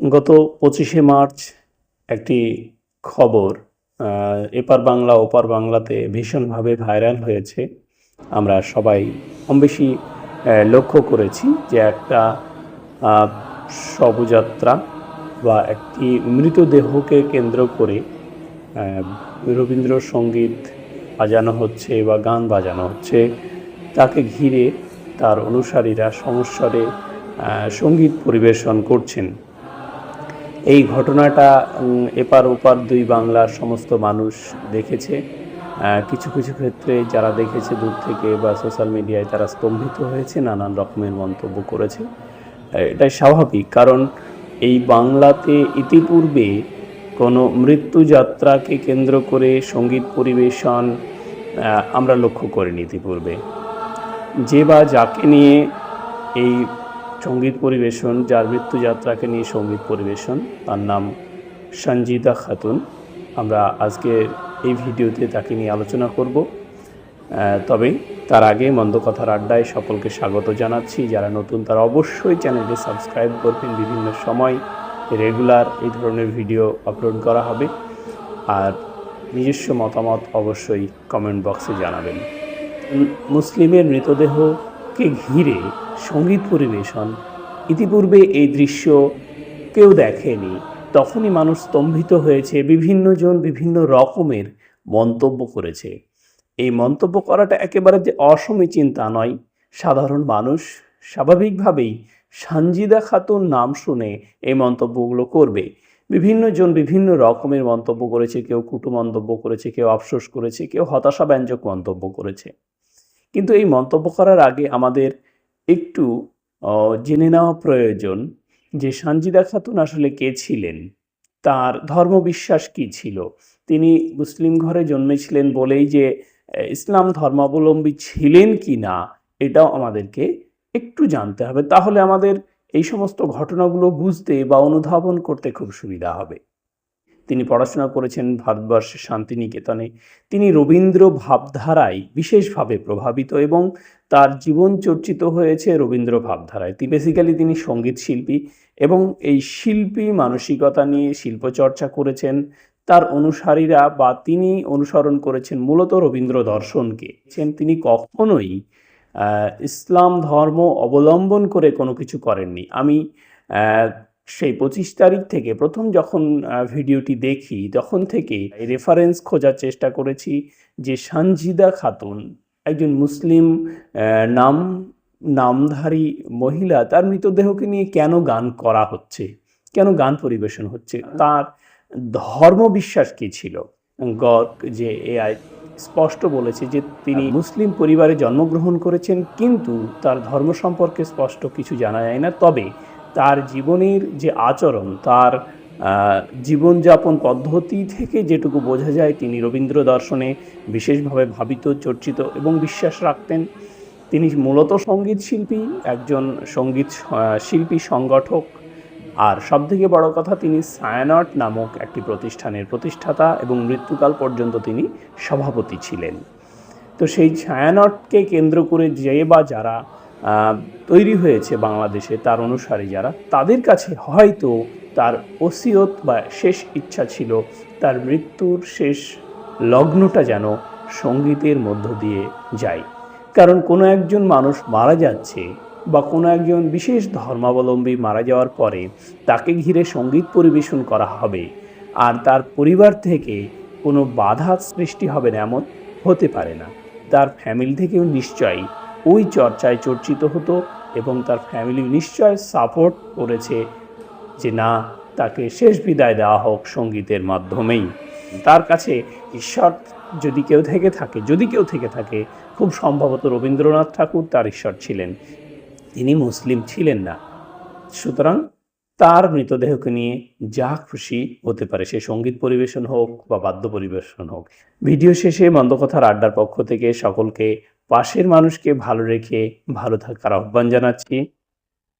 গত পঁচিশে মার্চ একটি খবর এপার বাংলা ওপার বাংলাতে ভীষণভাবে ভাইরাল হয়েছে। আমরা সবাই কম বেশি লক্ষ্য করেছি যে একটা শবযাত্রা বা একটি মৃতদেহকে কেন্দ্র করে রবীন্দ্রসঙ্গীত বাজানো হচ্ছে বা গান বাজানো হচ্ছে। তাকে ঘিরে তার অনুসারীরা সমস্বরে আহ, সংগীত পরিবেশন করছেন। এই ঘটনাটা এপার ওপার দুই বাংলার সমস্ত মানুষ দেখেছে। কিছু কিছু ক্ষেত্রে যারা দেখেছে দূর থেকে বা সোশ্যাল মিডিয়ায় তারা স্তম্ভিত হয়েছে, নানান রকমের মন্তব্য করেছে। এটাই স্বাভাবিক। কারণ এই বাংলাতে ইতিপূর্বে কোনো মৃত্যুযাত্রাকে কেন্দ্র করে সংগীত পরিবেশন আমরা লক্ষ্য করিনি ইতিপূর্বে। যে বা যাকে নিয়ে এই সংগীত পরিবেশন, যার মৃত্যুযাত্রাকে নিয়ে সংগীত পরিবেশন, তার নাম সঞ্জিদা খাতুন। আমরা আজকে এই ভিডিওতে তাকে নিয়ে আলোচনা করব। তবে তার আগে মন্দ কথার আড্ডায় সকলকে স্বাগত জানাচ্ছি। যারা নতুন, তারা অবশ্যই চ্যানেলটি সাবস্ক্রাইব করবেন। বিভিন্ন সময় রেগুলার এই ধরনের ভিডিও আপলোড করা হবে। আর নিজস্ব মতামত অবশ্যই কমেন্ট বক্সে জানাবেন। মুসলিমের মৃতদেহকে ঘিরে সংগীত পরিবেশন। ইতিপূর্বে এই দৃশ্য কেউ দেখেনি। তখনই মানুষ স্তম্ভিত হয়েছে বিভিন্নজন বিভিন্ন রকমের মন্তব্য করেছে। এই মন্তব্য করাটা একেবারে যে অসমীচীন তা নয়। সাধারণ মানুষ স্বাভাবিকভাবেই সানজিদা খাতুন নাম শুনে এই মন্তব্যগুলো করবে। বিভিন্ন জন বিভিন্ন রকমের মন্তব্য করেছে, কেউ কুটু মন্তব্য করেছে, কেউ আফসোস করেছে, কেউ হতাশাব্যঞ্জক মন্তব্য করেছে। কিন্তু এই মন্তব্য করার আগে আমাদের একটু জেনে নেওয়া প্রয়োজন যে সানজিদা খাতুন আসলে কে ছিলেন? তার ধর্মবিশ্বাস কি ছিল? তিনি মুসলিম ঘরে জন্মেছিলেন বলেই যে ইসলাম ধর্মাবলম্বী ছিলেন কি না, এটাও আমাদেরকে একটু জানতে হবে। তাহলে আমাদের এই সমস্ত ঘটনাগুলো বুঝতে বা অনুধাবন করতে খুব সুবিধা হবে। তিনি পড়াশোনা করেছেন ভারতবর্ষের শান্তিনিকেতনে। তিনি রবীন্দ্র ভাবধারায় বিশেষভাবে প্রভাবিত এবং তার জীবন চর্চিত হয়েছে রবীন্দ্র ভাবধারায়। তিনি বেসিক্যালি তিনি সংগীত শিল্পী এবং এই শিল্পী মানসিকতা নিয়ে শিল্পচর্চা করেছেন। তার অনুসারীরা বা তিনি অনুসরণ করেছেন মূলত রবীন্দ্র দর্শনকে। তিনি কখনোই ইসলাম ধর্ম অবলম্বন করে কোনো কিছু করেননি। আমি সেই পঁচিশ তারিখ থেকে প্রথম যখন ভিডিওটি দেখি তখন থেকে রেফারেন্স খোঁজার চেষ্টা করেছি যে সানজিদা খাতুন একজন মুসলিম নাম নামধারী মহিলা তার মৃতদেহকে নিয়ে কেন গান করা হচ্ছে? কেন গান পরিবেশন হচ্ছে? তার ধর্ম বিশ্বাস কী ছিল? গক যে এআই স্পষ্ট বলেছে যে তিনি মুসলিম পরিবারে জন্মগ্রহণ করেছেন কিন্তু তার ধর্ম সম্পর্কে স্পষ্ট কিছু জানা যায় না। তবে তার জীবনের যে আচরণ, তার জীবনযাপন পদ্ধতি থেকে যেটুকু বোঝা যায়, তিনি রবীন্দ্র দর্শনে বিশেষভাবে ভাবিত, চর্চিত এবং বিশ্বাস রাখতেন। তিনি মূলত সংগীত শিল্পী, একজন সংগীত শিল্পী সংগঠক। আর সবথেকে বড় কথা, তিনি সায়ানট নামক একটি প্রতিষ্ঠানের প্রতিষ্ঠাতা এবং মৃত্যুকাল পর্যন্ত তিনি সভাপতি ছিলেন। তো সেই ছায়ানটকে কেন্দ্র করে যে বা যারা তৈরি হয়েছে বাংলাদেশে, তার অনুসারী যারা। তাদের কাছে হয়তো তার ওসিয়ত বা শেষ ইচ্ছা ছিল, তার মৃত্যুর শেষ লগ্নটা যেন সঙ্গীতের মধ্য দিয়ে যায়। কারণ কোনো একজন মানুষ মারা যাচ্ছে বা কোনো একজন বিশেষ ধর্মাবলম্বী মারা যাওয়ার পরে তাকে ঘিরে সংগীত পরিবেশন করা হবে, আর তার পরিবার থেকে কোনো বাধা সৃষ্টি হবে না, এমন হতে পারে না। তার ফ্যামিলি থেকেও নিশ্চয়ই ওই চর্চায় চর্চিত হতো এবং তার ফ্যামিলি নিশ্চয় সাপোর্ট করেছে যে না, তাকে শেষ বিদায় দেওয়া হোক সঙ্গীতের মাধ্যমেই। তার কাছে ঈশ্বর যদি কেউ থেকে থাকে, যদি কেউ থেকে থাকে, খুব সম্ভবত রবীন্দ্রনাথ ঠাকুর তার ঈশ্বর ছিলেন। তিনি মুসলিম ছিলেন না। সুতরাং তার মৃতদেহকে নিয়ে যা খুশি হতে পারে, সে সংগীত পরিবেশন হোক বা বাদ্য পরিবেশন হোক। ভিডিও শেষে মন্দকথার আড্ডার পক্ষ থেকে সকলকে পাশের মানুষকে ভালো রেখে ভালো থাকার আহ্বান জানাচ্ছি।